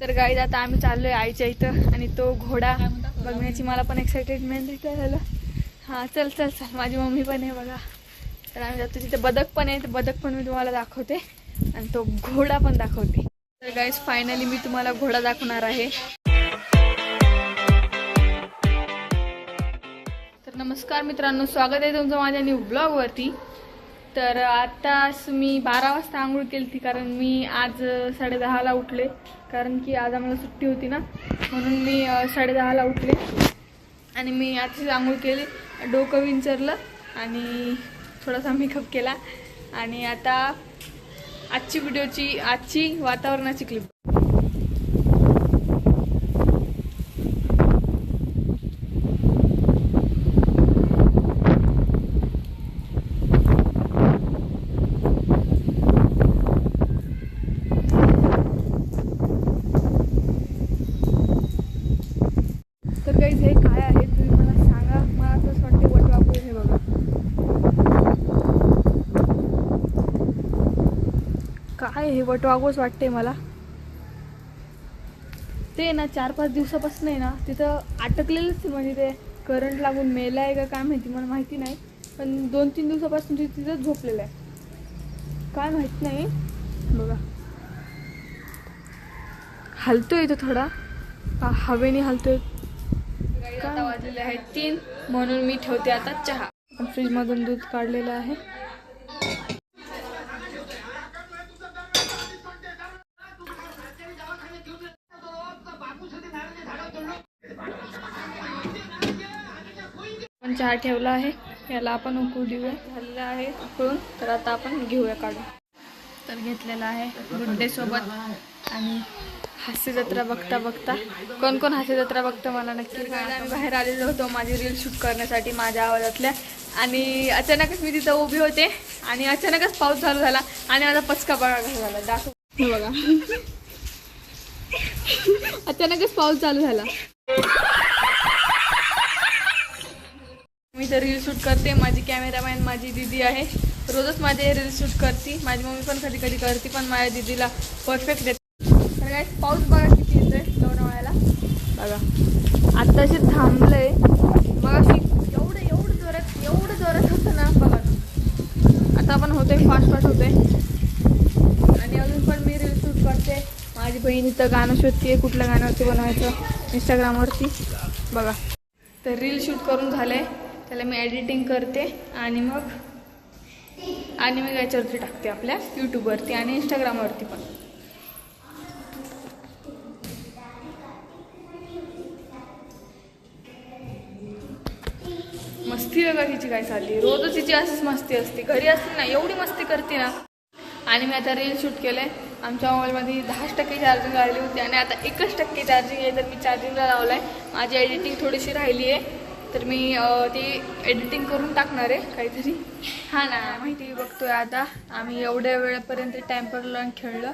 तर गाईज आता आम्ही चाललोय आईच्या इथं आणि तो घोडा बघण्याची मला पण एक्साइटेडमेंट आहे काय झालं हां चल चल चल. माझी मम्मी पण आहे बघा. तर आम्ही जातो तिथे. बदक पण आहे. बदक पण मी तुम्हाला दाखवते. आणि तो घोडा पण दाखवते. तर गाईज फायनली मी तुम्हाला घोडा दाखवणार आहे. तर नमस्कार मित्रांनो. स्वागत आहे तुमचं माझ्या न्यू ब्लॉगवरती तर आताच मी बारा वाजता आंघोळ केली ती कारण मी आज साडे दहाला उठले. कारण की आज आम्हाला सुट्टी होती ना म्हणून मी साडे दहाला उठले. आणि मी आताच आंघोळ केली. डोकं विंचरलं आणि थोडासा मेकअप केला. आणि आता आजची व्हिडिओची आजची वातावरणाची क्लिप तर काही हे काय आहे तुम्ही मला सांगा मला असं असं वाटते वटवागू हे बघा काय हे वटवागूच वाटते मला. ते ना चार पाच दिवसापासून आहे ना तिथं अटकलेलंच म्हणजे ते करंट लागून मेलं आहे का काय माहिती मला माहिती नाही. पण दोन तीन दिवसापासून ते तिथंच झोपलेलं आहे. काय माहीत नाही. बघा. हलतोय तो थोडा. हवेने हलतोय. वाजलेले आहेत तीन म्हणून मी ठेवते आता चहा. फ्रीज मधून दूध काढलेलं आहे. चहा ठेवला आहे. याला आपण उकळू देऊया. झालेला आहे उकळून. तर आता आपण घेऊया काढून. तर घेतलेला आहे गुड्डे सोबत. आणि हास्य जत्रा बघता बघता. कोण कोण हास्य जत्रा बघतं मला नक्की आम्ही बाहेर आलेलो होतो माझी रील शूट करण्यासाठी माझ्या आवाजातल्या. आणि अचानकच मी तिथं उभी होते. आणि अचानकच पाऊस चालू झाला. आणि माझा पचका बघा झाला. दाखव. बघा. अचानकच पाऊस चालू झाला. मी तर रील शूट करते. माझी कॅमेरामॅन माझी दीदी आहे. रोजच माझे रील शूट करते. माझी मम्मी पण कधी कधी करते पण माझ्या दीदीला परफेक्ट देते. तर काय पाऊस बघा किती येतोय लोणावळ्याला बघा. आत्ताशी थांबलंय. अशी एवढं एवढं जोरात एवढं जोरात होतं ना बघा. आता पण होतंय फास्ट फास्ट होतंय. आणि अजून पण मी रील शूट करते. माझी बहीण इथं गाणं शोधते कुठल्या गाण्यावरती बनवायचं इंस्टाग्रामवरती बघा. तर रील शूट करून झालंय. त्याला मी एडिटिंग करते आणि मग आणि मग याच्यावरती टाकते आपल्या यूट्यूबवरती आणि इंस्टाग्रामवरती पण. मस्ती बघा तिची काय चालली. रोजच तिची अशीच मस्ती असते. घरी असते ना एवढी मस्ती करते ना. आणि मी आता रील शूट केलं आहे आमच्या मोबाईलमध्ये दहाच टक्के चार्जिंग राहिली होती आणि आता एकच टक्के चार्जिंग आहे तर मी चार्जिंगला लावलं आहे माझी एडिटिंग थोडीशी राहिली आहे तर मी ती एडिटिंग करून टाकणार आहे काहीतरी. हा ना. माहिती बघतोय आता. आम्ही एवढ्या वेळेपर्यंत टॅम्परला खेळलं.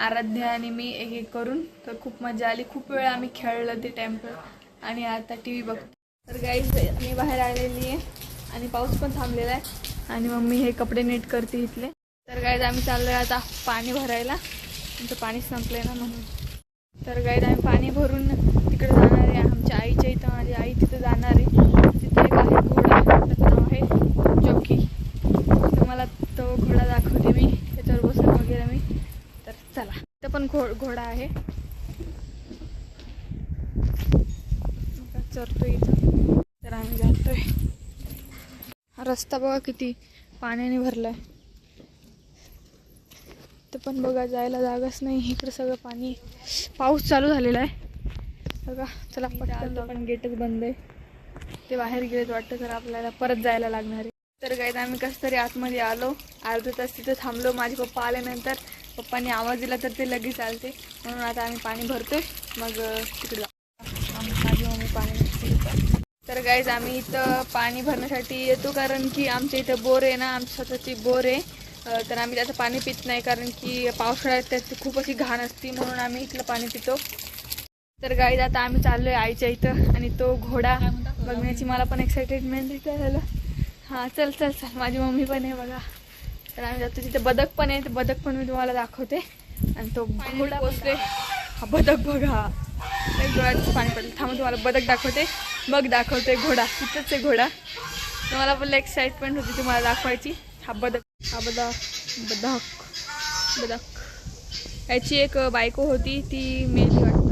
आराध्या आणि मी एक एक करून. तर खूप मजा आली. खूप वेळ आम्ही खेळलं ते टॅम्पर आणि आता टी व्ही बघतो. तर गाईज मी बाहेर आलेली आहे. आणि पाऊस पण थांबलेला आहे. आणि मम्मी हे कपडे नीट करते इथले. तर गाईज आम्ही चाललोय आता पाणी भरायला. आमचं पाणी संपलंय ना म्हणून. तर गाईज आम्ही पाणी भरून तिकडे जाणार आहे आईच्या इथं माझी आई तिथं जाणार आहे. तिथे एक आहे घोडा त्याचं नाव आहे जॉकी. तुम्हाला तो घोडा दाखवते मी त्याच्यावर बसून वगैरे मी. तर चला इथं पण घो घोडा आहे. चरतो इथं. तर आम्ही जातोय. हा रस्ता बघा किती पाण्याने भरलाय. तर पण बघा जायला जागाच नाही इकडं सगळं पाणी पाऊस चालू झालेला आहे. बघा चला पण गेटच बंद आहे. ते बाहेर गेलेत वाटतं तर आपल्याला परत जायला लागणार आहे. तर काय आम्ही कसं तरी आतमध्ये आलो. अर्धा तास तिथं थांबलो. माझे पप्पा आल्यानंतर पप्पांनी आवाज दिला तर ते लगेच आलते. म्हणून आता आम्ही पाणी भरतोय. मग तिकडे माझी मम्मी पाणी. तर गाईज आम्ही इथं पाणी भरण्यासाठी येतो कारण की आमच्या इथं बोर आहे ना. आमची स्वतःची बोर आहे. तर आम्ही त्याचं पाणी पित नाही कारण की पावसाळ्यात त्याची खूप अशी घाण असते. म्हणून आम्ही इथलं पाणी पितो. तर गाईज आता आम्ही चाललोय आईच्या इथं आणि तो घोडा बघण्याची मला पण एक्साइटेडमेंट काय झालं हां चल चल चल. माझी मम्मी पण आहे बघा. तर आम्ही जातो तिथे. बदक पण आहे. ते बदक पण मी तुम्हाला दाखवते. आणि तो घोडा पोचले हा बदक बघा. लय डोळ्यात पाणी पडलं. थांबा तुम्हाला बदक दाखवते. मग दाखवते घोडा. तिथंच आहे घोडा. तर मला पण एक्साइटमेंट होती तुम्हाला दाखवायची. हा बदक. हा बदक. बदक. बदक. याची एक बायको होती ती मेली वाटतं.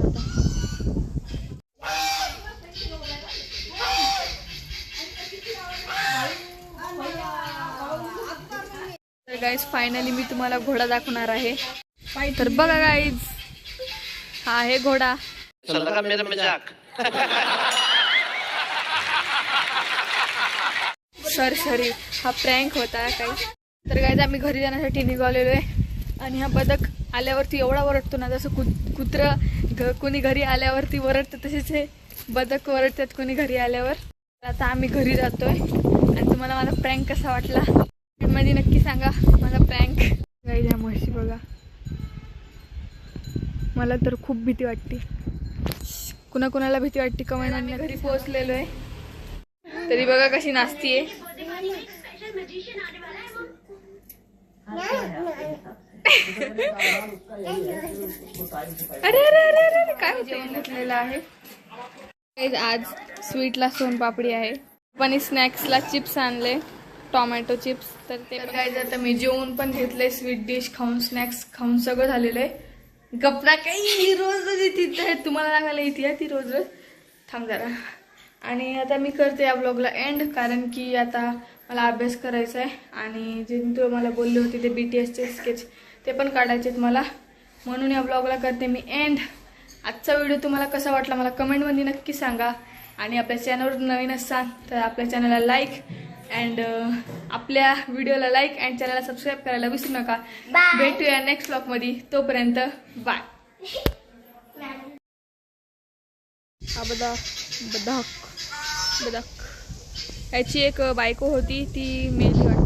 गाईज फायनली मी तुम्हाला घोडा दाखवणार आहे. तर बघा गाईज हा आहे घोडा. अच्छा सर सरी हा प्रँक होता काही तर गाईज आम्ही घरी जाण्यासाठी निघालेलो आहे. आणि हा बदक आल्यावरती एवढा वरडतो ना जसं कु कुत्रं कोणी घरी आल्यावरती वरडतं तसेच हे बदक वरडतात कोणी घरी आल्यावर. आता आम्ही घरी जातोय. आणि तुम्हाला माझा प्रँक कसा वाटला मध्ये नक्की सांगा माझा प्रँक गाईज ह्या म्हशी बघा मला तर खूप भीती वाटते. कुणाकुणाला भीती वाटते कमेंट घरी पोहोचलेलो आहे. तरी बघा कशी नाचतीये. अरे अरे अरे अरे काय जेवण घेतलेलं आहे. आज स्वीटला सोनपापडी आहे. पण स्नॅक्सला चिप्स आणले टोमॅटो चिप्स तर ते काय आता मी जेवण पण घेतले स्वीट डिश खाऊन स्नॅक्स खाऊन सगळं झालेलं आहे. गपना काही रोज रोज येते तुम्हाला लागायला येते ती रोज रोज. थांब जरा. आणि आता मी करते या ब्लॉगला एंड कारण की आता मला अभ्यास करायचा आहे. आणि जे मी मला बोलले होते ते बी टी एसचे स्केच ते पण काढायचे आहेत मला. म्हणून या ब्लॉगला करते मी एंड आजचा व्हिडिओ तुम्हाला कसा वाटला मला कमेंटमध्ये नक्की सांगा. आणि आपल्या चॅनलवर नवीन असाल तर आपल्या चॅनलला लाईक अँड आपल्या व्हिडिओला लाईक अँड चॅनलला सबस्क्राईब करायला विसरू नका. भेटूया नेक्स्ट ब्लॉगमध्ये तोपर्यंत बाय हा बदा बदक बदक. याची एक बायको होती ती मेली वाटतं.